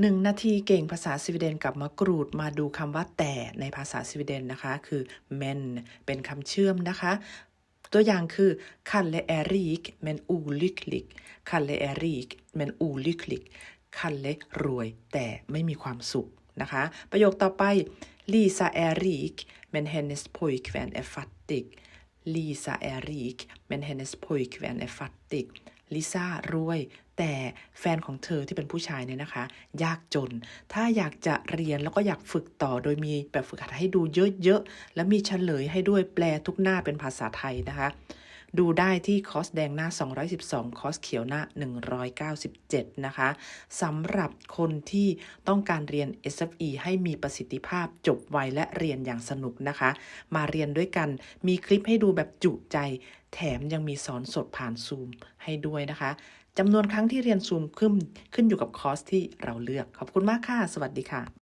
หนึ่งนาทีเก่งภาษาสวีเดนกับมะกรูดมาดูคำว่าแต่ในภาษาสวีเดนนะคะ คือ men เป็นคำเชื่อมนะคะ ตัวอย่างคือ Kalle är rik men olycklig Kalle är rik men olycklig Kalle รวยแต่ไม่มีความสุขนะคะ ประโยคต่อไป Lisa är rik men hennes pojkvän är fattig Lisa är rik men hennes pojkvän är fattig ลิซ่ารวย แต่แฟนของเธอที่เป็นผู้ชายเนี่ยนะคะ ยากจน ถ้าอยากจะเรียนแล้วก็อยากฝึกต่อโดยมีแบบฝึกหัดให้ดูเยอะๆ และมีเฉลยให้ด้วยแปลทุกหน้าเป็นภาษาไทยนะคะ ดูได้ที่คอสแดงหน้า 212 คอสเขียวหน้า 197 นะคะสำหรับคนที่ต้องการเรียน SFE ให้มีประสิทธิภาพจบไวและเรียนอย่างสนุกนะคะ มาเรียนด้วยกันมีคลิปให้ดูแบบจุใจแถมยังมีสอนสดผ่านซูมให้ด้วยนะคะจำนวนครั้งที่เรียนซูมขึ้นขึ้นอยู่กับคอร์สที่เราเลือก ขอบคุณมากค่ะ สวัสดีค่ะ